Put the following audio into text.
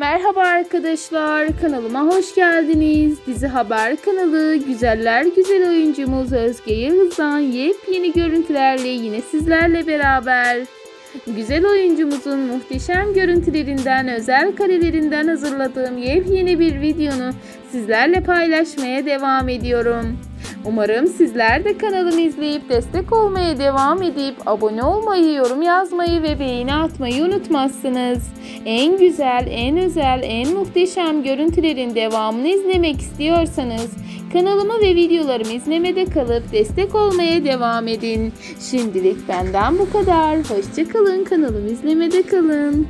Merhaba arkadaşlar, kanalıma hoş geldiniz. Dizi Haber kanalı Güzeller Güzel oyuncumuz Özge Yıldız'dan yepyeni görüntülerle yine sizlerle beraber. Güzel oyuncumuzun muhteşem görüntülerinden, özel karelerinden hazırladığım yepyeni bir videonu sizlerle paylaşmaya devam ediyorum. Umarım sizler de kanalımı izleyip destek olmaya devam edip abone olmayı, yorum yazmayı ve beğeni atmayı unutmazsınız. En güzel, en özel, en muhteşem görüntülerin devamını izlemek istiyorsanız kanalımı ve videolarımı izlemede kalıp destek olmaya devam edin. Şimdilik benden bu kadar. Hoşçakalın, kanalımı izlemede kalın.